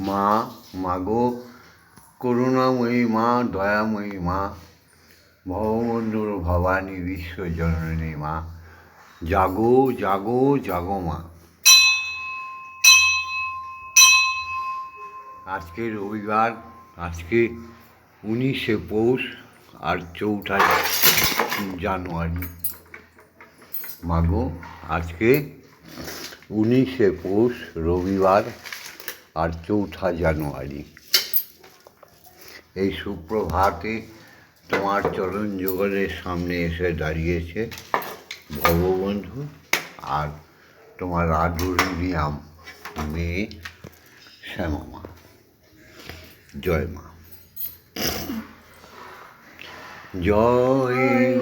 মা, মাগো, করুণাময়ী মা, দয়াময়ী মা ভববন্ধুর ভবানী বিশ্বজননী মা। জাগো জাগো জাগো মা। আজকে রবিবার, আজকে উনিশে পৌষ আর চৌঠা জানুয়ারি। মাগো, আজকে উনিশে পৌষ রবিবার। আর চৌঠা জানুয়ারি। এই সুপ্রভাতে তোমার চরণ যুগলের সামনে এসে দাঁড়িয়েছে ভববন্ধু আর তোমার আদুরিয়াম মেয়ে শ্যামমা। জয় মা। জয়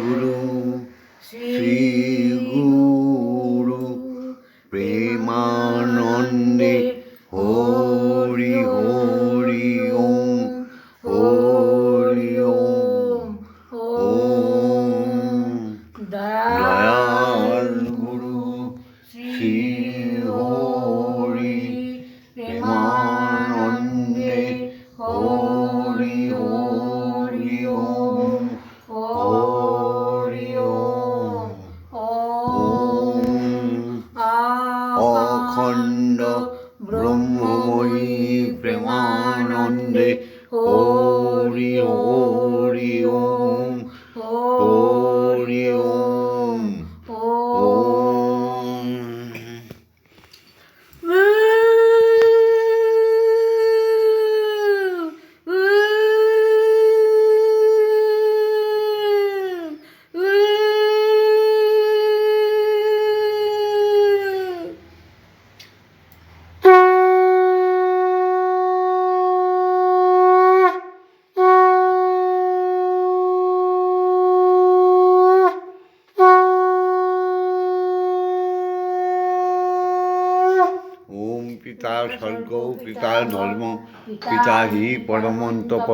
पिता धर्म पिता ही परम तप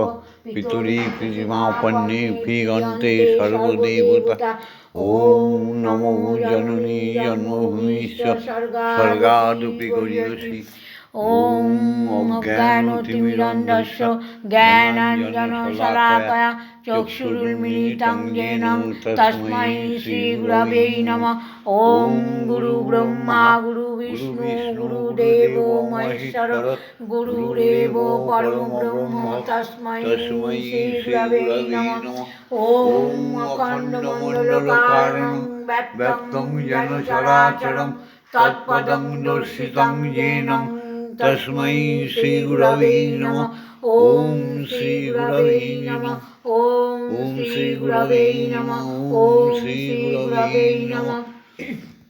पितुरी पृथिमापन्ने फिगन्ते सर्वदेवता। ॐ नमो जननी जन्मभूमि स्वर्गादपि गरीयसि ॐ अज्ञानतिमिरन्दस्य ज्ञानाञ्जनशलाकया चक्षुरुन्मिलितं येन तस्मै श्रीगुरवे नमः। ॐ गुरुब्रह्मा गुरु বিষ্ণু গুরুদেব মহেশ্বর গুরুদেব পরম ব্রহ্ম তস্মৈ ওম অখণ্ড মণ্ডলকারণং যেন চরাচরং তৎপদং দর্শিতং শ্রী গুরবে ওম শ্রী গুরবে ওম শ্রী গুরবে ওম শ্রী গুরবে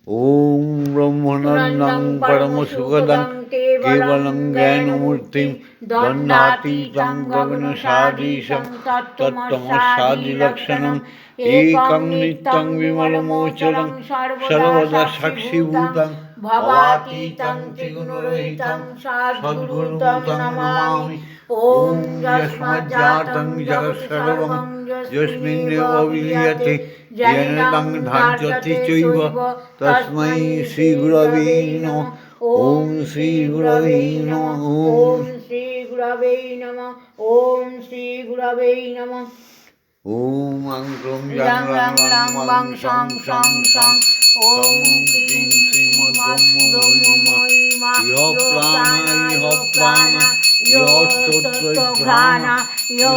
ॐ ब्रह्मनन्दं परमसुखदं केवलं ज्ञानमूर्तिं दण्डातीतं गगनसादीशं तत्त्वमसादिलक्षणम् एकं नित्यं विमलमोचरं सर्वदा साक्षीभूतं भवातीतं त्रिगुणरहितं सद्गुरुं नमामि ॐ यस्मज्जातं जगत्सर्वं यस्मिन्नेव विलीयते জ্ঞানদাং ধার্যতে চৈব তস্মৈ শ্রীগুরবে নম ওম শ্রীগুরবে নম ওম শ্রীগুরবে নম ওম শ্রীগুরবে নম ওম আং ক্রম রাং রাং রাং বাং সং সং সং ওম ক্রিং শ্রীমদ্ ব্রহ্মময়ী মা ইহ প্রাণ ইহ প্রাণ यो श्रोत्रघ्राण यो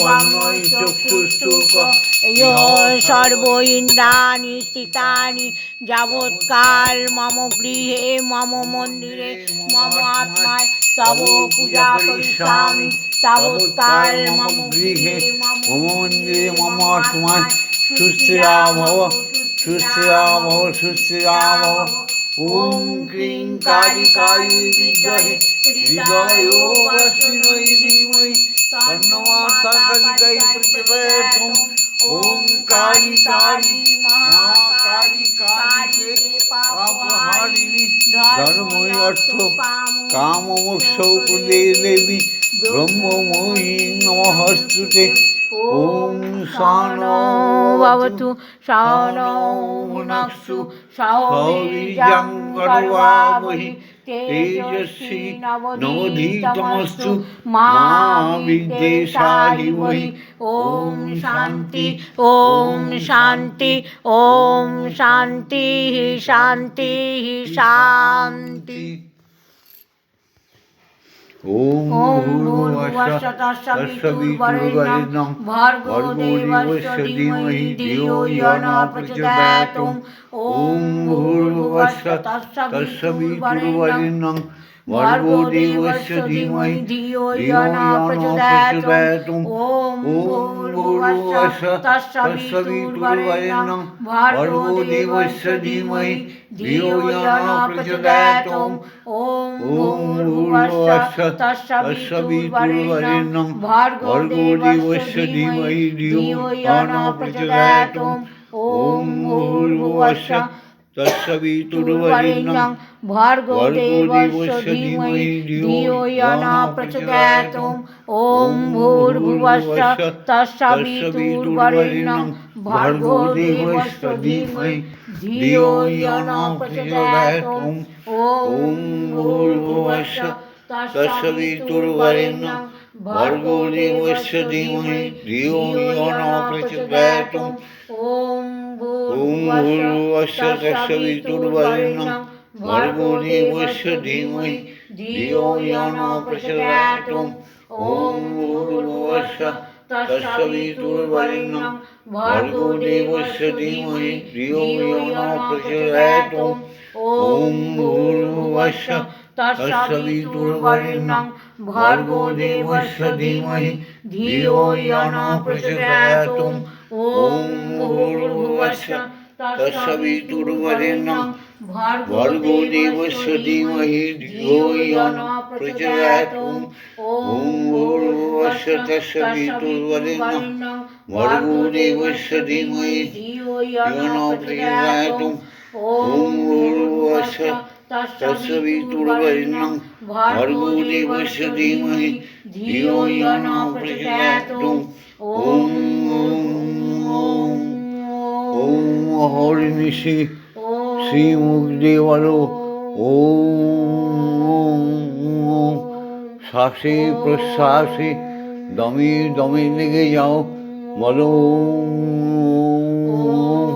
वन्मय चक्षुस्तुक यो सर्व इन्द्राणि स्थितानि যাবৎকাল মম গৃহে মম মন্দিরে মম আত্মায় তব পূজা করিষ্যামি তাবৎকাল মম গৃহে মম মন্দিরে মম আত্মায় সুস্থিরা ভব সুস্থিরা ভব সুস্থিরা ভব ॐ क्लीं कालिकायै विद्महे हृदयोऽस्मिन् धीमहि तन्नो माता कालिकै प्रचोदयात् ॐ काली काली महाकाली काली पापहारिणी धर्मय अर्थ काम मोक्ष देवी ब्रह्ममयी नमस्तुते ॐ सानो भवतु सानो भुनक्तु सौवीर्यं कर्वावहि তেজস্বী নবধীতমস্তু মা বিদ্বেষাহি বহি ওম শান্তি ওম শান্তি ওম শান্তি শান্তি শান্তি ॐ भूर्भुवस्सः तत्सवितुर्वरेण्यं भर्गो देवस्य धीमहि धियो यो न प्रचोदयात् ॐ भूर्भुवस्सः तत्सवितुर्वरेण्यं भर्गो देवस्य धीमहि धियो यो न प्रचोदयात् ॐ भूर्भुवस्सः तत्सवितुर्वरेण्यं भर्गो देवस्य धीमहि धियो यो न प्रचोदयात् ॐ भूर्भुवस्सः तत्सवितुर्वरेण्यं भर्गो देवस्य धीमहि धियो यो न प्रचोदयात् ॐ भूर्भुवस्सः तत्सवितुर्वरेण्यं भर्गो देवस्य धीमहि धियो यो न प्रचोदयात् ॐ भूर्भुवस्सः तत्सवितुर्वरेण्यं भर्गो देवस्य धीमहि धियो यो न प्रचोदयात् ॐ भूर्भुवस्सः तत्सवितुर्वरेण्यं भर्गो देवस्य धीमहि धियो यो न प्रचोदयात् ॐ भूर्भुवस्सः तत्सवितुर्वरेण्यं भर्गो देवस्य धीमहि धियो यो न प्रचोदयात् ॐ भूर्भुवस्सः तत्सवितुर्वरेण्यं भर्गो देवस्य धीमहि धियो यो न प्रचोदयात् ॐ भूर्भुवस्सः तत्सवितुर्वरेण्यं भर्गो देवस्य धीमहि धियो यो न ॐ भूर्भुवस्सः तत्सवितुर्वरेण्यं भर्गो देवस्य धीमहि धियो यो न ॐ भूर्भुवस्सः तत्सवितुर्वरेण्यं भर्गो देवस्य धीमहि धियो यो न ॐ भूर्भुवस्सः तत्सवितुर्वरेण्यं भर्गो देवस्य धीमहि धियो यो न प्रचोदयात् ॐ ॐ हरिनिशि শ্রীমুখদেবারও ওম শ্বাসে প্রশ্বাসে দমে দমে লেগে যাও বলো ওম।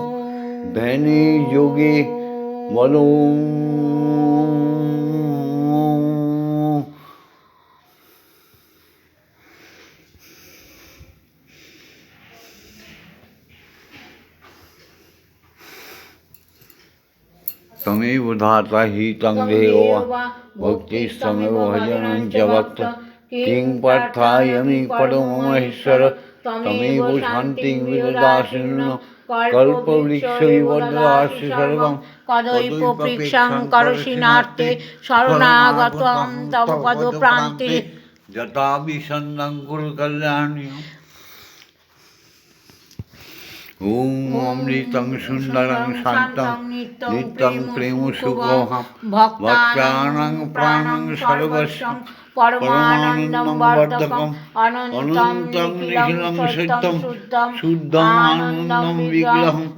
ধ্যানে যোগে বলো तमेव धाता ही तं देव भुक्तिस्तमेव भजनं च वक्त। किं पर्थायमि परममहेश्वर तमेव शान्तिं विददासि कल्पवृक्षैव ददासि सर्वं। কদৈপপ্রেক্ষাং করসিনার্থে শরণাগতম তব পদ প্রান্তে যথাবি সন্নাঙ্কুর কল্যাণী ॐ अमृतं सुन्दरं शान्तं नित्यं प्रेमसुगोहं भक्तानां प्राणं सर्वस्वं परमानन्दं वर्धकम् अनन्तं निखिलं सत्यं शुद्धमानन्दं विग्रहं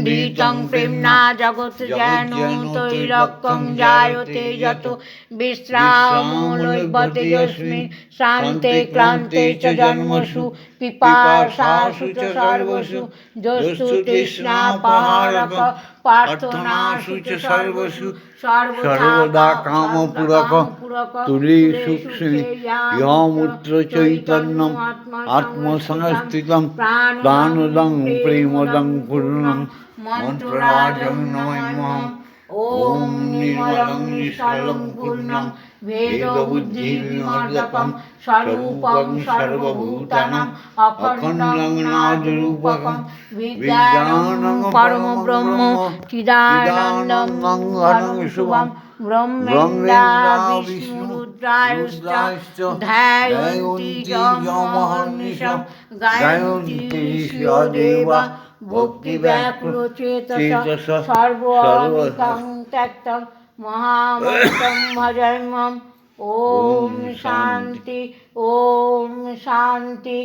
খণ্ডিতং প্রেমনা জগৎ যেন তৈরকং জায়তে যত বিশ্রামলৈবতে যস্মিন শ্রান্তে ক্লান্তে চ জন্মসু পিপাসাসু চ সর্বসু যস্তু তৃষ্ণা পাহারক প্রার্থনাসু চ সর্বসু সর্বদা কামপূরক তুলি সুক্ষ্মী ইয়মূত্র চৈতন্যম আত্মসংস্থিতম প্রাণদং প্রেমদং পূর্ণম मन्त्रराजं नमः ॐ निर्मलं निष्कलं पूर्णं वेदबुद्धिविमर्दकं स्वरूपं सर्वभूतानाम् अखण्डं नादरूपकं विज्ञानं परमब्रह्म चिदानन्दं घनं शुभं ब्रह्मेन्द्रा विष्णुरुद्र রুদ্রায়শ্চ রুদ্রায়শ্চ ধ্যায়ন্তি যমহর্নিশম গায়ন্তি ঋষিয় দেবা ভক্তি ব্যাকুল চেতস সর্ব অনিকং ত্যক্তং মহামন্ত্রম ভজন্মম ওম শান্তি ওম শান্তি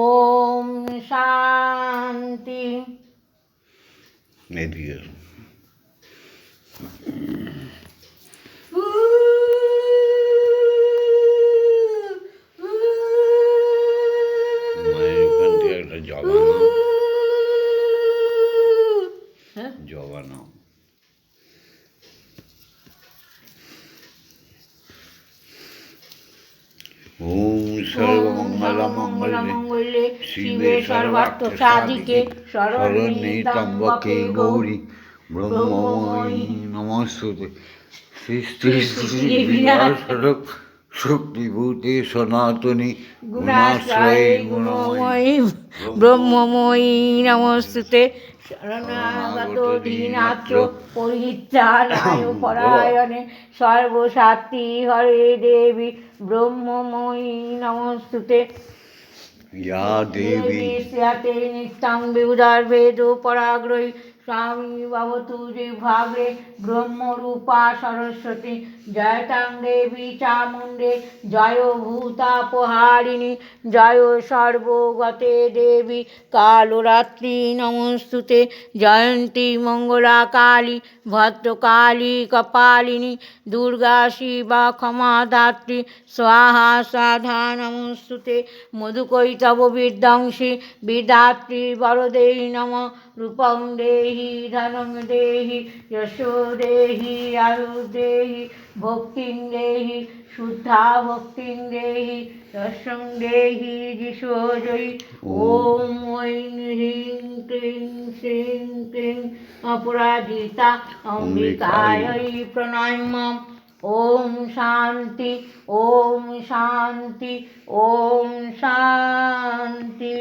ওম শান্তি। এদিকে। মায়ের ওখান থেকে একটা জবা নাও ওম সর্বমঙ্গলমঙ্গলে মঙ্গলে শিবে সর্বার্থ সাধিকে শরণ্যে ত্রম্বকে গৌরী ব্রহ্মময়ী নমস্তুতে। সৃষ্টি বিনাশরূপ শক্তিভূতে সনাতনী গুণাশ্রয়ে গুণময়ী ব্রহ্মময়ী নমস্তুতে। শরণাগত দীনাত্র পরিত্রাণায় পরায়ণে সর্বসাত্রী হরে দেবী ব্রহ্মময়ী নমস্তুতে। ইয়া দেবী। নিত্যাং বেদ পরাগ্রহী স্বামী ভবতু যে ভাগে ব্রহ্মরূপা সরস্বতী জয়তাং দেবী চামুণ্ডে জয় ভূতাপহারিণী জয় সর্বগতে দেবী, কালরাত্রি নমস্তুতে, জয়ন্তী মঙ্গলা কালী ভদ্রকালী কপালিনী, দুর্গা শিবা ক্ষমা দাত্রী স্বাহা সাধা নমস্তুতে, মধুকৈতব বিধ্বংসী বিদাত্রী বরদেহি নম, রূপং দেহি, ধনং দেহি যশো দেহি আয়ু দেহি ভক্তিং দেহি শুদ্ধা ভক্তিং দেহি যশং দেহি দিশো জয়ী। ওম ঐং হ্রিং ক্লিং শ্রীং ক্লিং অপরাজিতা অম্বিকায় প্রণাম্যম। ওম শান্তি ওম শান্তি ওম শান্তি।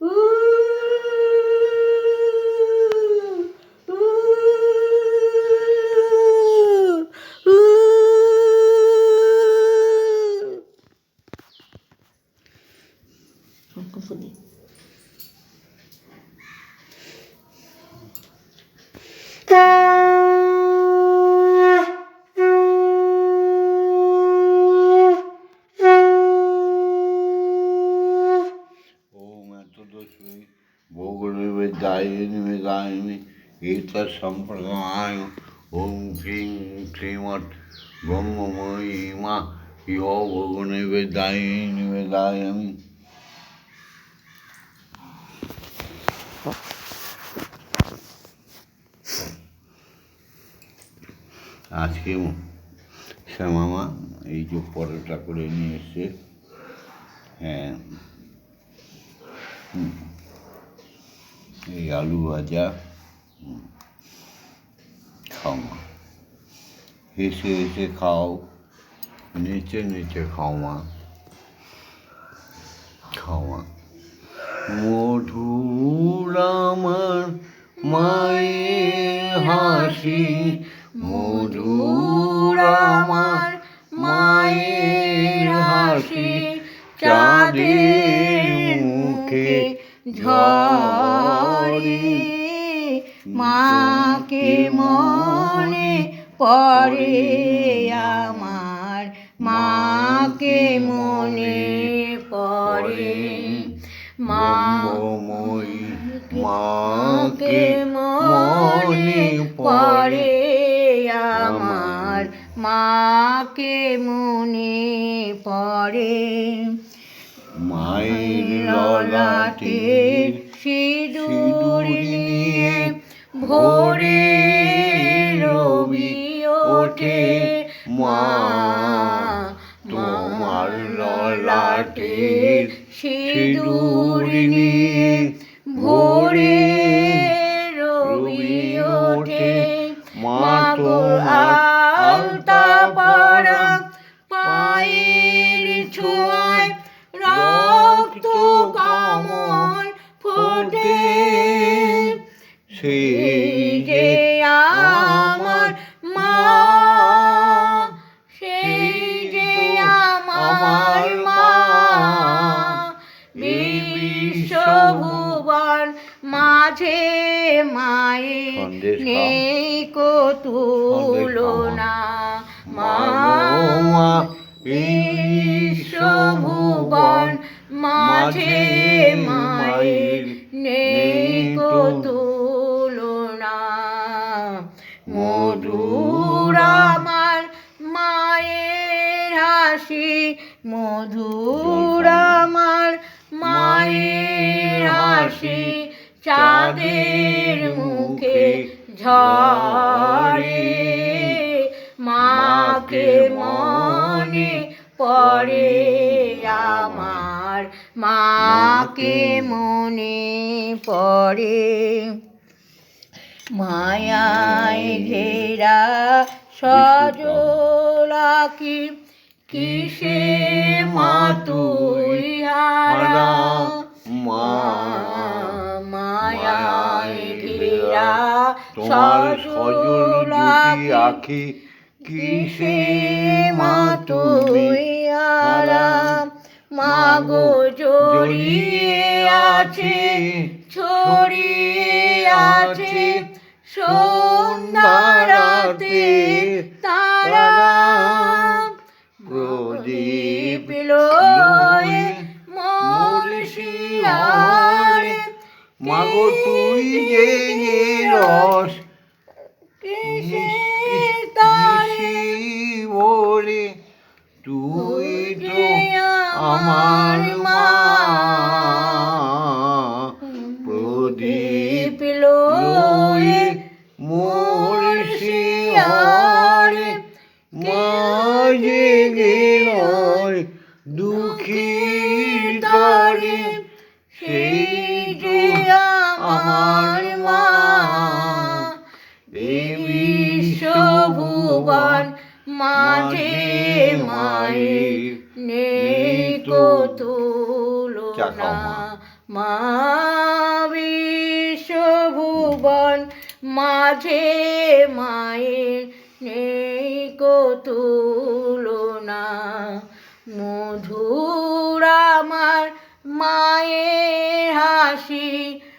উ ওম ক্রিং শ্রীমৎ ব্রহ্মময়ী মা ইহ ভোগনিবেদায়িনী বেদায়িনী আজকে শ্যামামা এই যে পরোটা করে নিয়ে এসছে। হ্যাঁ। এই আলু ভাজা। খাও মা। হেসে হেসে খাও, নেচে নেচে খাও মা। খাও মা। মধুর আমার মায়ের হাসি, মধুর আমার মায়ের হাসি, চাঁদের মুখে ঝরে। মাকে মনে পড়ে আমার মাকে মনে পড়ে মা মঙ্গময়ী মাকে মনে পড়ে পড়ে আমার। মাকে মনে পড়ে ললাটের মাঝে মায়ের খাও। নেই কো তুলনা। মা মা বিশ্বভুবন মাঝে মায়ের নেই কো তুলনা। মধুর আমার মায়ের হাসি মধুর আমার মায়ের হাসি। চাঁদের মুখে ঝরে, মাকে মনে পড়ে আমার, মাকে মনে পড়ে। মায়ায় ঘেরা সজলাকি কিসে মা তুই মা মায়ায় ঘেরা তোমার সজল দুটি সজলাকি আখি কিসে মা তুই আরাম মাগো জড়িয়ে আছে ছড়িয়ে আছে সন্ধ্যারাতে তারা। প্রদীপ লয়ে মোর শিয়ারে মাগো তুই যে যে রস বলে তুই তো আমার মা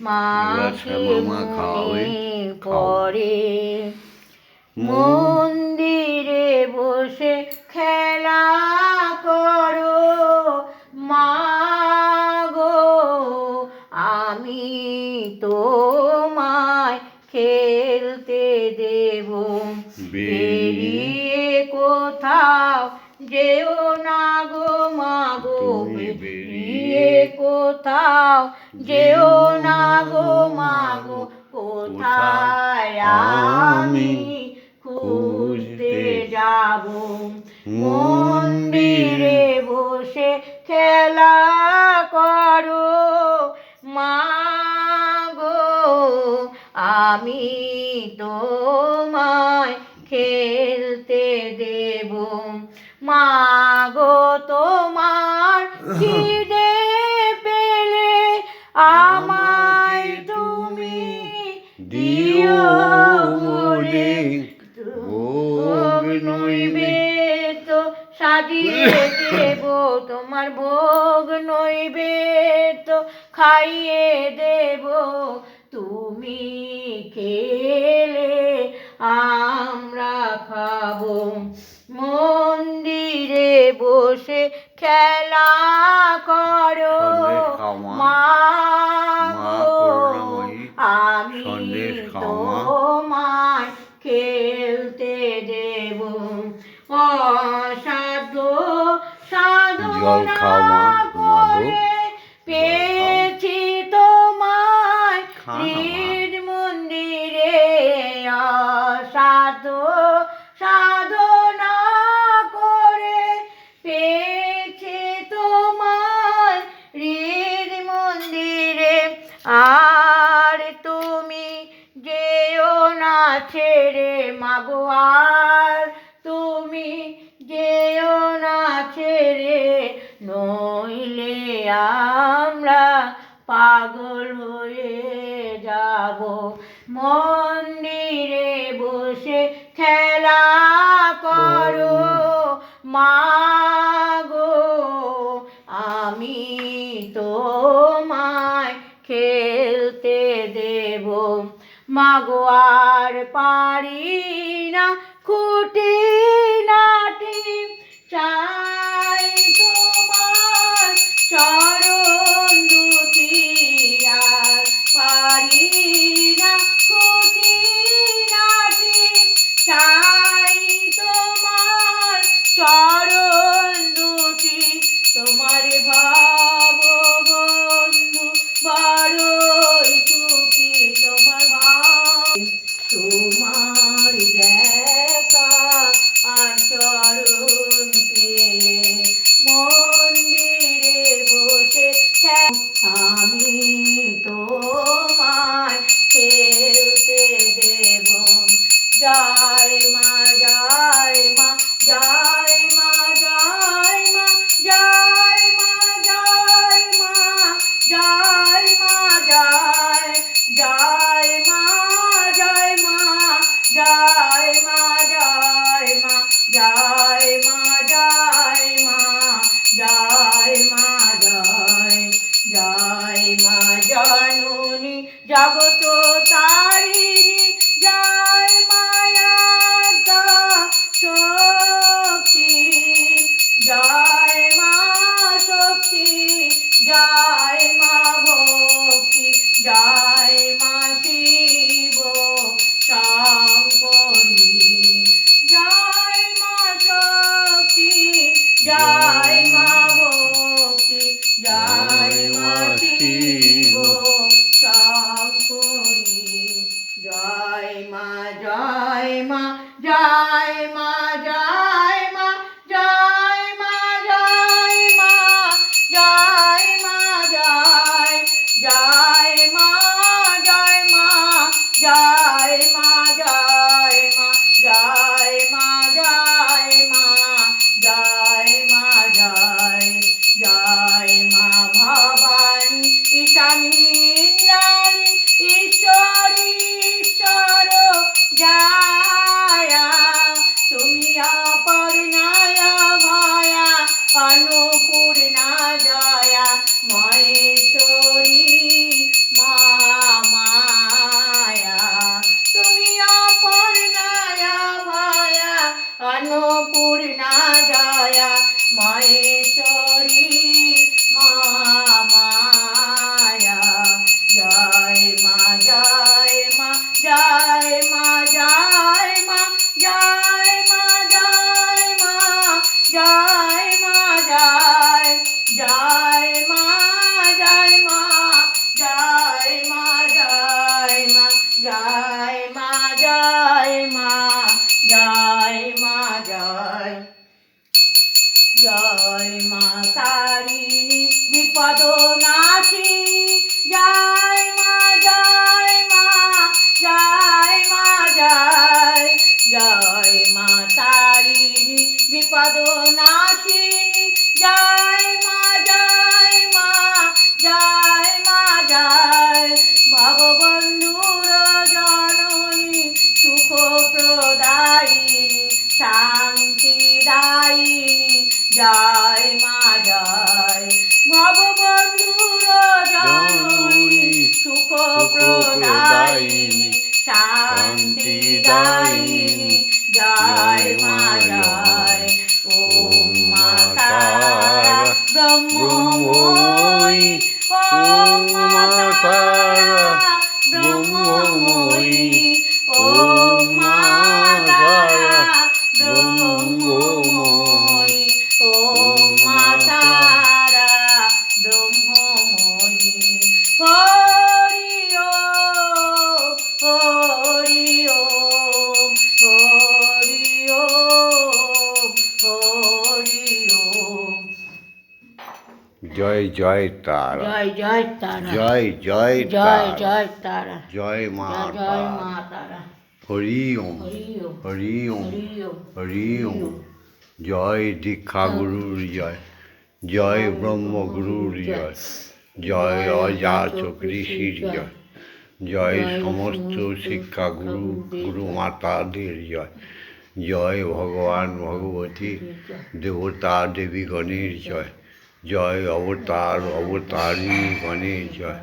মাকে মনে পড়ে মন্দিরে বসে খেলা করো। মাগো আমি তোমায় খেলতে দেব। বেরিয়ে কোথাও যেও না গো মাগো। তুমি বেরিয়ে কোথাও যেও না গো মাগো কোথায় আমি খুঁজতে যাব? মন্দিরে বসে খেলা করো মাগো আমি তোমায় খেলতে দেব। মাগো তোমার খিদে দিও ভোগ তো সাজিয়ে দেব তোমার ভোগ তো খাইয়ে দেব। তুমি খেলে আমরা জল খাও মা, আমরা পাগল হয়ে যাব। মন্দিরে বসে খেলা করো। মাগো, আমি তোমায় খেলতে দেব। মাগো, আর পারি না ভক্তি জয়। জয় মা তারিণী, বিপদ নাশিনী জয় মা জয় মা জয় মা, জয়। জয় মা তারিণী, বিপদ নাশিনী জয় মা জয় মা জয় মা, জয়। ভগবন্ধুর জননী, সুখ প্রদায়িনী। শান্তিদায়িনী জয় মা জয়। ভববন্ধুর জননী সুখ প্রদায়িনী শান্তিদায়িনী জয় মা জয়। ওম মা তারা ব্রহ্মময়ী ওম মা তারা ব্রহ্মময়ী ওম মা তারা ব্রহ্মময়ী ওম মা তারা ব্রহ্মময়ী। হরি হরি হরি হরি জয় জয় তারা। জয় জয় তারা। জয় জয় জয় তারা। জয় তারা। জয় মা জয় মা তারা। হরি ওম হরি ওম হরি ওম জয় দীক্ষা গুরুর জয় জয় ব্রহ্মগুরুর জয় জয় অজাচক ঋষির জয় জয় সমস্ত শিক্ষা গুরু গুরু মাতাদের জয় জয় ভগবান ভগবতী দেবতা দেবীগণের জয় জয় অবতার অবতারিণী গণের জয়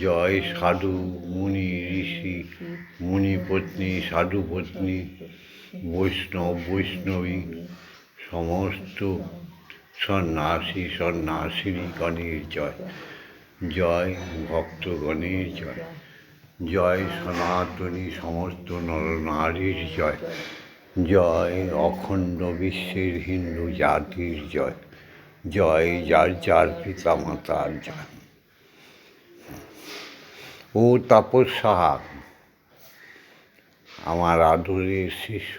জয় সাধু, মুনি ঋষি, মুনি পত্নী, সাধু পত্নী, বৈষ্ণব, বৈষ্ণবী, সমস্ত সন্ন্যাসী, সন্ন্যাসিনী গণের জয়। জয় ভক্ত ভক্তগণের জয়। জয় সনাতনী সমস্ত নরনারীর জয়। জয় অখণ্ড বিশ্বের হিন্দু জাতির জয়। জয় যার যার পিতা মাতার জয়। ও তাপস সাহা আমার আদরের শিষ্য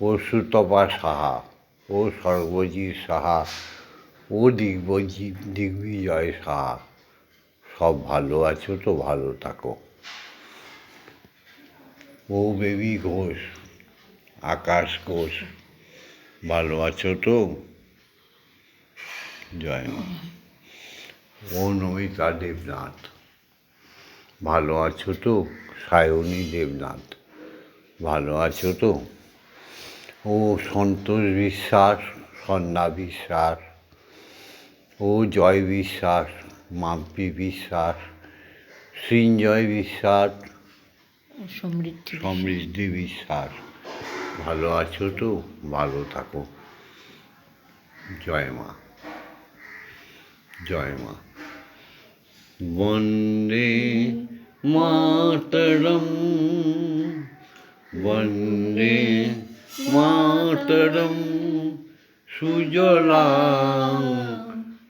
সুতপা সাহা ও সর্বজিৎ সাহা ও দিগ্বজি দিগ্বিজয় সাহা সব ভালো আছো তো ভালো থাকো। ও বেবি ঘোষ, আকাশ ঘোষ, ভালো আছো তো? জয় ও নমিতা দেবনাথ। ভালো আছো তো? সায়নী দেবনাথ। ভালো আছো তো? ও সন্তোষ বিশ্বাস সন্ধ্যা বিশ্বাস ও জয় বিশ্বাস মাম্পি বিশ্বাস সৃঞ্জয় বিশ্বাস সমৃদ্ধি সমৃদ্ধি বিশ্বাস। ভালো আছো তো? ভালো থাকো। জয় মা। জয় মা। বন্দে মাতরম বন্দে মাতরম সুজলাং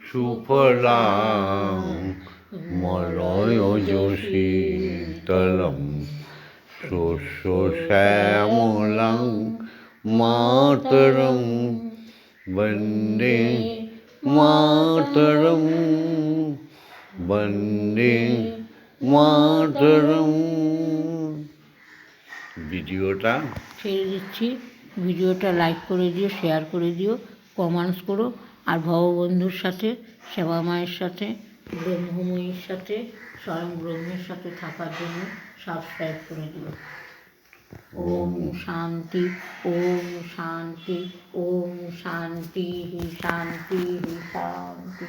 সুফলাং মলয় শীতলম শস্য শ্যামলাং মাতরম বন্দে মাতরম বন্দে মাতরম। ভিডিওটা ছেড়ে দিচ্ছি। ভিডিওটা লাইক করে দিও শেয়ার করে দিও কমেন্টস করো। আর ভববন্ধুর সাথে সেবা মায়ের সাথে ব্রহ্মময়ীর সাথে স্বয়ং ব্রহ্মের সাথে থাকার জন্য সাবস্ক্রাইব করে দিও। ওম শান্তি ওম শান্তি ওম শান্তি শান্তি শান্তি।